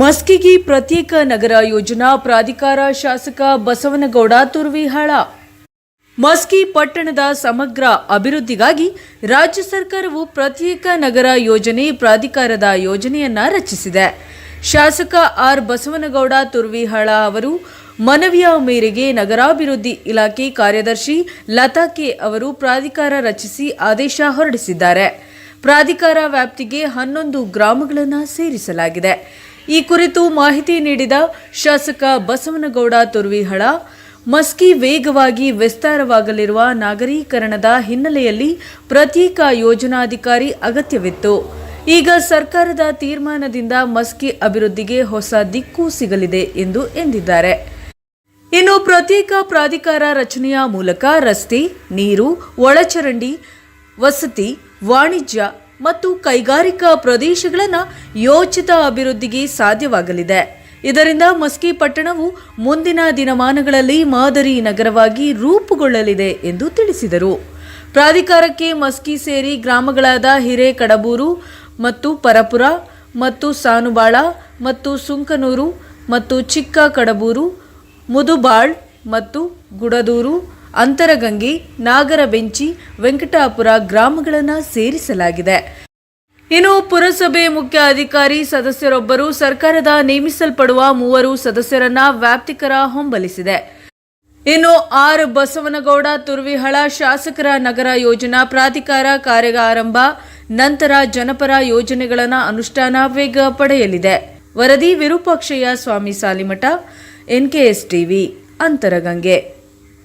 ಮಸ್ಕಿಗಿ ಪ್ರತ್ಯೇಕ ನಗರ ಯೋಜನಾ ಪ್ರಾಧಿಕಾರ ಶಾಸಕ ಬಸವನಗೌಡ ತುರ್ವಿಹಾಳ ಮಸ್ಕಿ ಪಟ್ಟಣದ ಸಮಗ್ರ ಅಭಿವೃದ್ಧಿಗಾಗಿ ರಾಜ್ಯ ಸರ್ಕಾರವು ಪ್ರತ್ಯೇಕ ನಗರ ಯೋಜನೆ ಪ್ರಾಧಿಕಾರದ ಯೋಜನೆಯನ್ನ ರಚಿಸಿದೆ. ಶಾಸಕ ಆರ್ ಬಸವನಗೌಡ ತುರ್ವಿಹಾಳ ಅವರು ಮನವಿಯ ಮೇರೆಗೆ ನಗರಾಭಿವೃದ್ಧಿ ಇಲಾಖೆ ಕಾರ್ಯದರ್ಶಿ ಲತಾ ಕೆ ಅವರು ಪ್ರಾಧಿಕಾರ ರಚಿಸಿ ಆದೇಶ ಹೊರಡಿಸಿದ್ದಾರೆ. ಪ್ರಾಧಿಕಾರ ವ್ಯಾಪ್ತಿಗೆ ಹನ್ನೊಂದು ಗ್ರಾಮಗಳನ್ನು ಸೇರಿಸಲಾಗಿದೆ. ಈ ಕುರಿತು ಮಾಹಿತಿ ನೀಡಿದ ಶಾಸಕ ಬಸವನಗೌಡ ತುರ್ವಿಹಳ, ಮಸ್ಕಿ ವೇಗವಾಗಿ ವಿಸ್ತಾರವಾಗಲಿರುವ ನಾಗರೀಕರಣದ ಹಿನ್ನೆಲೆಯಲ್ಲಿ ಪ್ರತ್ಯೇಕ ಯೋಜನಾಧಿಕಾರಿ ಅಗತ್ಯವಿತ್ತು. ಈಗ ಸರ್ಕಾರದ ತೀರ್ಮಾನದಿಂದ ಮಸ್ಕಿ ಅಭಿವೃದ್ಧಿಗೆ ಹೊಸ ದಿಕ್ಕು ಸಿಗಲಿದೆ ಎಂದು ಎಂದಿದ್ದಾರೆ. ಇನ್ನು ಪ್ರತ್ಯೇಕ ಪ್ರಾಧಿಕಾರ ರಚನೆಯ ಮೂಲಕ ರಸ್ತೆ, ನೀರು, ಒಳಚರಂಡಿ, ವಸತಿ ವಾಣಿಜ್ಯ ಮತ್ತು ಕೈಗಾರಿಕಾ ಪ್ರದೇಶಗಳನ್ನು ಯೋಚಿತ ಅಭಿವೃದ್ಧಿಗೆ ಸಾಧ್ಯವಾಗಲಿದೆ. ಇದರಿಂದ ಮಸ್ಕಿ ಪಟ್ಟಣವು ಮುಂದಿನ ದಿನಮಾನಗಳಲ್ಲಿ ಮಾದರಿ ನಗರವಾಗಿ ರೂಪುಗೊಳ್ಳಲಿದೆ ಎಂದು ತಿಳಿಸಿದರು. ಪ್ರಾಧಿಕಾರಕ್ಕೆ ಮಸ್ಕಿ ಸೇರಿ ಗ್ರಾಮಗಳಾದ ಹಿರೇಕಡಬೂರು ಮತ್ತು ಪರಪುರ ಮತ್ತು ಸಾನುಬಾಳ ಮತ್ತು ಸುಂಕನೂರು ಮತ್ತು ಚಿಕ್ಕ ಕಡಬೂರು ಮುದುಬಾಳ್ ಮತ್ತು ಗುಡದೂರು ಅಂತರಗಂಗೆ ನಾಗರಬೆಂಚಿ ವೆಂಕಟಾಪುರ ಗ್ರಾಮಗಳನ್ನು ಸೇರಿಸಲಾಗಿದೆ. ಇನ್ನು ಪುರಸಭೆ ಮುಖ್ಯ ಅಧಿಕಾರಿ ಸದಸ್ಯರೊಬ್ಬರು ಸರ್ಕಾರದ ನೇಮಿಸಲ್ಪಡುವ ಮೂವರು ಸದಸ್ಯರನ್ನ ವ್ಯಾಪ್ತಿಕರ ಹೊಂಬಲಿಸಿದೆ. ಇನ್ನು ಆರ್ ಬಸವನಗೌಡ ತುರ್ವಿಹಳ ಶಾಸಕರ ನಗರ ಯೋಜನಾ ಪ್ರಾಧಿಕಾರ ಕಾರ್ಯಾರಂಭ ನಂತರ ಜನಪರ ಯೋಜನೆಗಳನ್ನು ಅನುಷ್ಠಾನ ವೇಗ ಪಡೆಯಲಿದೆ. ವರದಿ ವಿರೂಪಾಕ್ಷಯ್ಯ ಸ್ವಾಮಿ ಸಾಲಿಮಠ ಎನ್ಕೆಎಸ್ ಟಿವಿ, ಅಂತರಗಂಗೆ.